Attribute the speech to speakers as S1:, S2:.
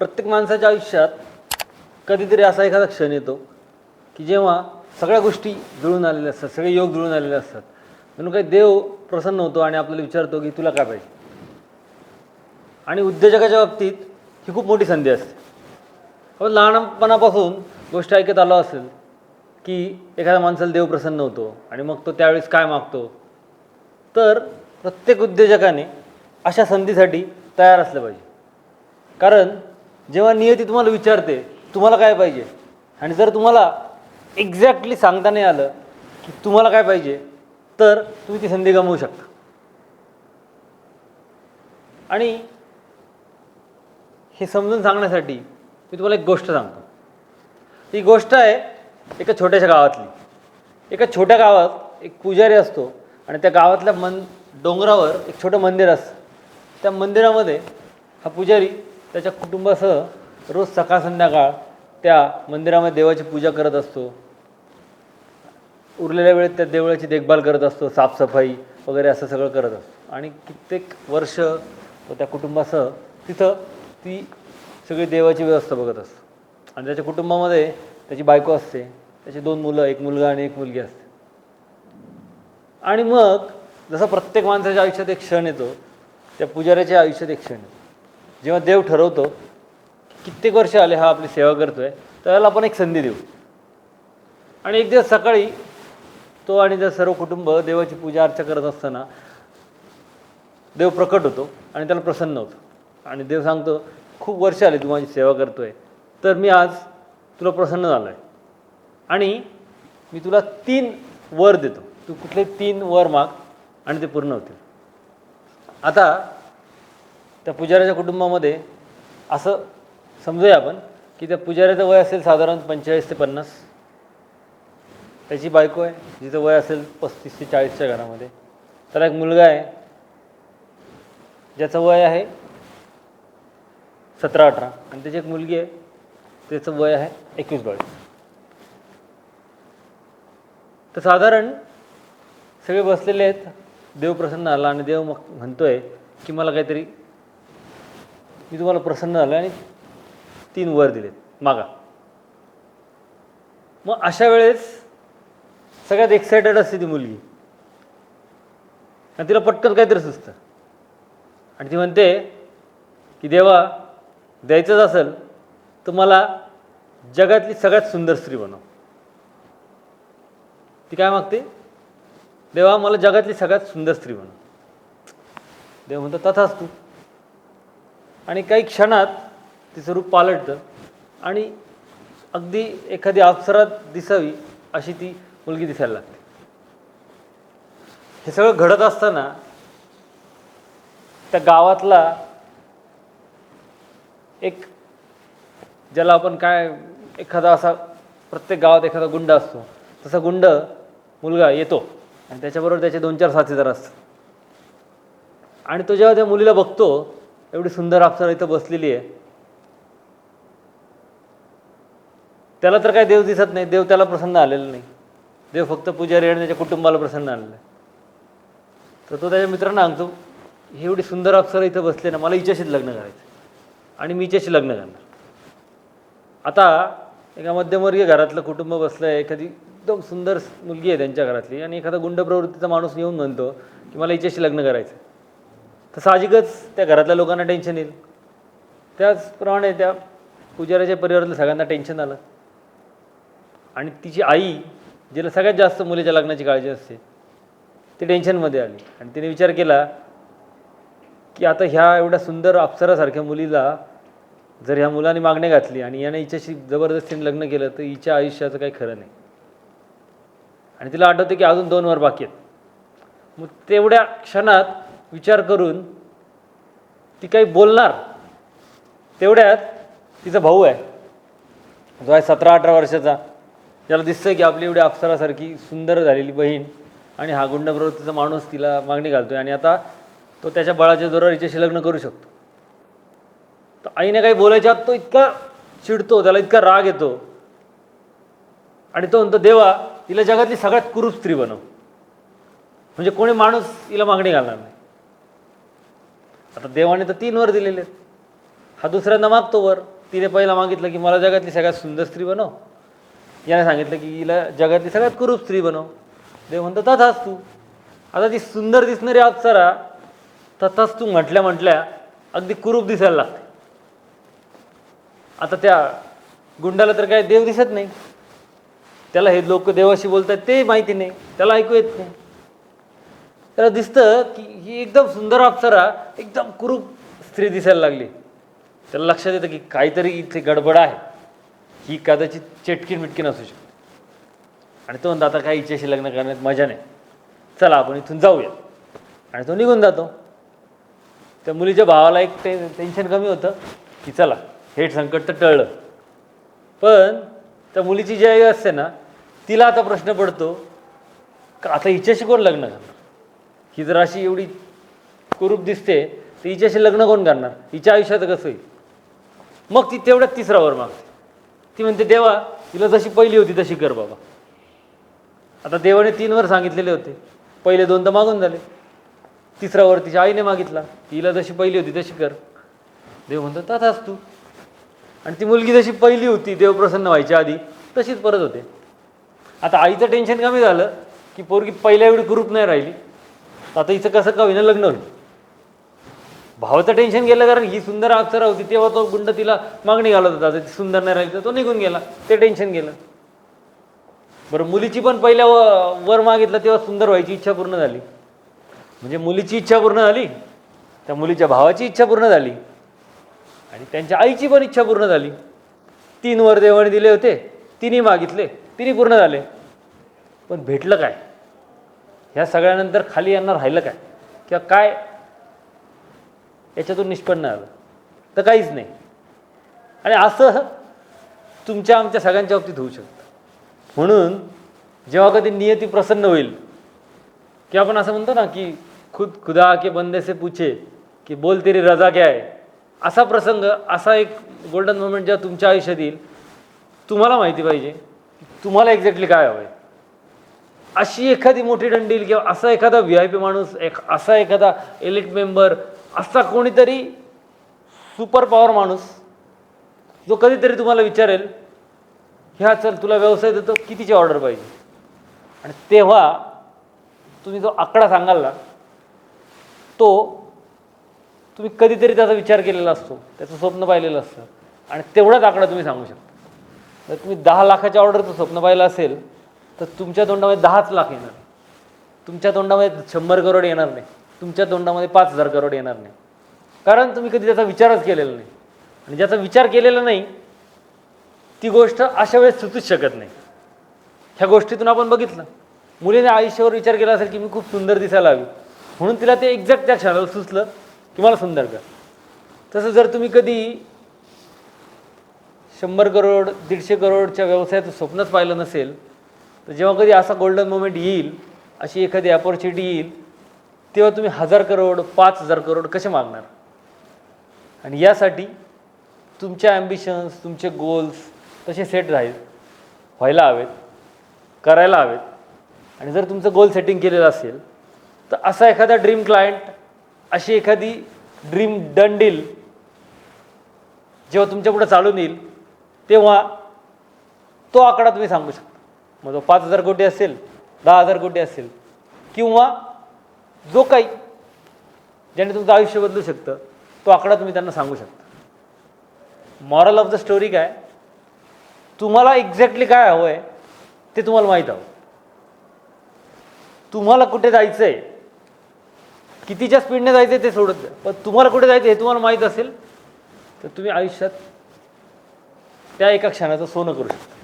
S1: प्रत्येक माणसाच्या आयुष्यात कधीतरी असा एखादा क्षण येतो की जेव्हा सगळ्या गोष्टी जुळून आलेल्या असतात सगळे योग जुळून आलेले असतात. म्हणून काही देव प्रसन्न होतो आणि आपल्याला विचारतो की तुला काय पाहिजे? आणि उद्योजकाच्या बाबतीत ही खूप मोठी संधी असते. आपण लहानपणापासून गोष्ट ऐकत आलो असेल की एखाद्या माणसाला देव प्रसन्न होतो आणि मग तो त्यावेळेस काय मागतो? तर प्रत्येक उद्योजकाने अशा संधीसाठी तयार असलं पाहिजे. कारण जेव्हा नियती तुम्हाला विचारते तुम्हाला काय पाहिजे? आणि जर तुम्हाला एक्झॅक्टली सांगता नाही आलं की तुम्हाला काय पाहिजे तर तुम्ही ती संधी गमावू शकता. आणि हे समजून सांगण्यासाठी मी तुम्हाला एक गोष्ट सांगतो. ती गोष्ट आहे एका छोट्याशा गावातली. एका छोट्या गावात एक पुजारी असतो आणि त्या गावातल्या मन डोंगरावर एक छोटं मंदिर असतं. त्या मंदिरामध्ये हा पुजारी त्याच्या कुटुंबासह रोज सकाळ संध्याकाळ त्या मंदिरामध्ये देवाची पूजा करत असतो. उरलेल्या वेळेत त्या देवळाची देखभाल करत असतो साफसफाई वगैरे असं सगळं करत असतो. आणि कित्येक वर्ष तो त्या कुटुंबासह तिथं ती सगळी देवाची व्यवस्था बघत असतो. आणि त्याच्या कुटुंबामध्ये त्याची बायको असते त्याची दोन मुलं एक मुलगा आणि एक मुलगी असते. आणि मग जसा प्रत्येक माणसाच्या आयुष्यात एक क्षण येतो त्या पुजाऱ्याच्या आयुष्यात एक क्षण येतो. जेव्हा देव ठरवतो कित्येक वर्ष आले हा आपली सेवा करतोय त्याला आपण एक संधी देऊ. आणि एक दिवस सकाळी तो आणि त्या सर्व कुटुंब देवाची पूजा अर्चा करत असताना देव प्रकट होतो आणि त्याला प्रसन्न होतो. आणि देव सांगतो खूप वर्ष आले तू माझी सेवा करतोय तर मी आज तुला प्रसन्न झालो आहे आणि मी तुला तीन वर देतो. तू कुठले तीन वर माग आणि ते पूर्ण होतील. आता त्या पुजाऱ्याच्या कुटुंबामध्ये असं समजूया आपण की त्या पुजाऱ्याचं वय असेल साधारण पंचेचाळीस ते पन्नास. त्याची बायको आहे जिचं वय असेल पस्तीस ते चाळीसच्या घरामध्ये. त्याला एक मुलगा आहे ज्याचं वय आहे सतरा अठरा. आणि त्याची एक मुलगी आहे त्याचं वय आहे एकवीस बावीस. तर साधारण सगळे बसलेले आहेत देव प्रसन्न आला आणि देव मग म्हणतोय की मला काहीतरी मी तुम्हाला प्रसन्न झालं आणि तीन वर दिलेत. मागा. मग अशा वेळेस सगळ्यात एक्सायटेड असते ती मुलगी. आणि तिला पटकन काहीतरी सुचतं. आणि ती म्हणते की देवा द्यायचंच असेल तर मला जगातली सगळ्यात सुंदर स्त्री बनव. ती काय मागते? देवा मला जगातली सगळ्यात सुंदर स्त्री बनव. देव म्हणतो तथाच तू आणि काही क्षणात तिचं रूप पालटतं. आणि अगदी एखादी अप्सरात दिसावी अशी ती मुलगी दिसायला लागते. हे सगळं घडत असताना त्या गावातला एक ज्याला आपण काय एखादा असा प्रत्येक गावात एखादा गुंड असतो तसा गुंड मुलगा येतो आणि त्याच्याबरोबर त्याचे दोन चार साथीदार असतात. आणि तो जेव्हा त्या मुलीला बघतो एवढी सुंदर अप्सरा इथं बसलेली आहे. त्याला तर काय देव दिसत नाही. देव त्याला प्रसन्न आलेला नाही. देव फक्त पुजारी आणि त्याच्या कुटुंबाला प्रसन्न आलेला आहे. तर तो त्याच्या मित्रांना सांगतो हे एवढी सुंदर अप्सरा इथं बसले ना मला हिच्याशीच लग्न करायचं आणि मी हिच्याशी लग्न करणार. आता एका मध्यमवर्गीय घरातलं कुटुंब बसलं आहे एखादी एकदम सुंदर मुलगी आहे त्यांच्या घरातली. आणि एखादा गुंड प्रवृत्तीचा माणूस येऊन म्हणतो की मला हिच्याशी लग्न करायचं तर साहजिकच त्या घरातल्या लोकांना टेन्शन येईल. त्याचप्रमाणे त्या पुजाऱ्याच्या परिवारातल्या सगळ्यांना टेन्शन आलं. आणि तिची आई जिला सगळ्यात जास्त मुलीच्या लग्नाची काळजी असते ती टेन्शनमध्ये आली. आणि तिने विचार केला की आता ह्या एवढ्या सुंदर अप्सरासारख्या मुलीला जर ह्या मुलाने मागणी घातली आणि याने हिच्याशी जबरदस्तीने लग्न केलं तर हिच्या आयुष्याचं काही खरं नाही. आणि तिला आठवते की अजून दोन वर बाकी आहेत. मग तेवढ्या क्षणात विचार करून ती काही बोलणार. तेवढ्यात तिचा भाऊ आहे. जो आहे सतरा अठरा वर्षाचा. त्याला दिसतं की आपली एवढी अप्सरासारखी सुंदर झालेली बहीण आणि हा गुंड प्रवृत्तीचा माणूस तिला मागणी घालतोय आणि आता तो त्याच्या बाळाच्या जोरावर हिच्याशी लग्न करू शकतो. तर आईने काही बोलायच्या आत तो इतका चिडतो त्याला इतका राग येतो. आणि तो म्हणतो देवा तिला जगातली सगळ्यात कुरूप स्त्री बनव. म्हणजे कोणी माणूस तिला मागणी घालणार नाही. आता देवाने तर तीन वर दिलेले हा दुसऱ्यांदा मागतो वर. तिने पहिला मागितलं की मला जगातली सगळ्यात सुंदर स्त्री बनव. याने सांगितलं की हिला जगातली सगळ्यात कुरूप स्त्री बनव. देव म्हणतो तथाच तू. आता ती सुंदर दिसणारी अप्सरा तथाच तू म्हटल्या म्हटल्या अगदी कुरूप दिसायला लागते. आता त्या गुंडाला तर काय देव दिसत नाही. त्याला हे लोक देवाशी बोलतात ते माहिती नाही. त्याला ऐकू येत नाही. त्याला दिसतं की ही एकदम सुंदर अप्सरा एकदम कुरूप स्त्री दिसायला लागली. त्याला लक्षात येतं की काहीतरी इथे गडबड आहे. ही कदाचित चेटकीन मिटकीन असू शकते. आणि तो म्हणतो आता काही इच्छाशी लग्न करण्यात मजा नाही. चला आपण इथून जाऊया आणि तो निघून जातो. त्या मुलीच्या भावाला एक टे टेन्शन कमी होतं की चला हे संकट तर टळलं. पण त्या मुलीची जी आई असते ना तिला आता प्रश्न पडतो का आता हिच्याशी कोण लग्न करणार? ही जर अशी एवढी कुरूप दिसते तर हिच्याशी लग्न कोण करणार? हिच्या आयुष्यात कसं होईल? मग ती तेवढ्यात तिसरा वर मागते. ती म्हणते देवा तिला जशी पहिली होती तशी कर बाबा. आता देवाने तीन वर सांगितलेले होते. पहिले दोन तर मागून झाले. तिसरा वर तिच्या आईने मागितला तिला जशी पहिली होती तशी कर. देव म्हणतो तथाच तू. आणि ती मुलगी जशी पहिली होती देव प्रसन्न व्हायच्या आधी तशीच परत होते. आता आईचं टेन्शन कमी झालं की पोरगी पहिल्या एवढी कुरूप नाही राहिली. आता हिचं कसं का होईना लग्न होईल? भावाचं टेन्शन गेलं कारण ही सुंदर अप्सरा होती तेव्हा तो गुंड तिला मागणी घालत होता आता ती सुंदर नाही राहिली तर तो निघून गेला ते टेन्शन गेलं. बरं मुलीची पण पहिल्या व- वर मागितलं तेव्हा सुंदर व्हायची इच्छा पूर्ण झाली. म्हणजे मुलीची इच्छा पूर्ण झाली त्या मुलीच्या भावाची इच्छा पूर्ण झाली आणि त्यांच्या आईची पण इच्छा पूर्ण झाली. तीन वर देवाने दिले होते तिन्ही मागितले तिन्ही पूर्ण झाले. पण भेटलं काय? ह्या सगळ्यानंतर खाली यांना राहिलं काय? किंवा काय? याच्यातून निष्पन्न आलं. तर काहीच नाही. आणि असं तुमच्या आमच्या सगळ्यांच्या बाबतीत होऊ शकतं. म्हणून जेव्हा कधी नियती प्रसन्न होईल की आपण असं म्हणतो ना की खुद खुदा के बंदे से पूछे की बोल तेरी रजा क्या आहे असा प्रसंग असा एक गोल्डन मोमेंट जेव्हा तुमच्या आयुष्यात येईल तुम्हाला माहिती पाहिजे तुम्हाला एक्झॅक्टली काय हवं आहे अशी एखादी मोठी दंडील किंवा असा एखादा व्ही आय पी माणूस एक असा एखादा एलिट मेंबर असा कोणीतरी सुपर पॉवर माणूस जो कधीतरी तुम्हाला विचारेल ह्या चल तुला व्यवसाय देतो कितीची ऑर्डर पाहिजे? आणि तेव्हा तुम्ही जो आकडा सांगाल ना तो तुम्ही कधीतरी त्याचा विचार केलेला असतो त्याचं स्वप्न पाहिलेलं असतं. आणि तेवढाच आकडा तुम्ही सांगू शकता. जर तुम्ही दहा लाखाच्या ऑर्डरचं स्वप्न पाहिलं असेल तर तुमच्या तोंडामध्ये दहाच लाख येणार तुमच्या तोंडामध्ये शंभर करोड येणार नाही. तुमच्या तोंडामध्ये पाच हजार करोड येणार नाही. कारण तुम्ही कधी त्याचा विचारच केलेला नाही. आणि ज्याचा विचार केलेला नाही ती गोष्ट अशा वेळेस सुचूच शकत नाही. ह्या गोष्टीतून आपण बघितलं. मुलीने आयुष्यावर विचार केला असेल की मी खूप सुंदर दिसायला हवी. म्हणून तिला ते एक्झॅक्ट त्या क्षणाला सुचलं की मला सुंदर कर. तसं जर तुम्ही कधी शंभर करोड दीडशे करोडच्या व्यवसायाचं स्वप्नच पाहिलं नसेल तर जेव्हा कधी असा गोल्डन मोमेंट येईल अशी एखादी अपॉर्च्युनिटी येईल तेव्हा तुम्ही हजार करोड पाच हजार करोड कसे मागणार? आणि यासाठी तुमच्या ॲम्बिशन्स तुमचे गोल्स तसे सेट राहील व्हायला हवेत करायला हवेत. आणि जर तुमचं गोल सेटिंग केलेलं असेल तर असा एखादा ड्रीम क्लायंट अशी एखादी ड्रीम डन डील जेव्हा तुमच्यापुढे चालून येईल तेव्हा तो आकडा तुम्ही सांगू शकता. मग तो पाच हजार कोटी असेल दहा हजार कोटी असेल किंवा जो काही ज्याने तुमचं आयुष्य बदलू शकतं तो आकडा तुम्ही त्यांना सांगू शकता. मॉरल ऑफ द स्टोरी काय? तुम्हाला एक्झॅक्टली काय हवं आहे ते तुम्हाला माहीत हवं. तुम्हाला कुठे जायचं आहे कितीच्या स्पीडने जायचं आहे ते सोडत द्या पण तुम्हाला कुठे जायचं हे तुम्हाला माहीत असेल तर तुम्ही आयुष्यात त्या एका क्षणाचं सोनं करू शकता.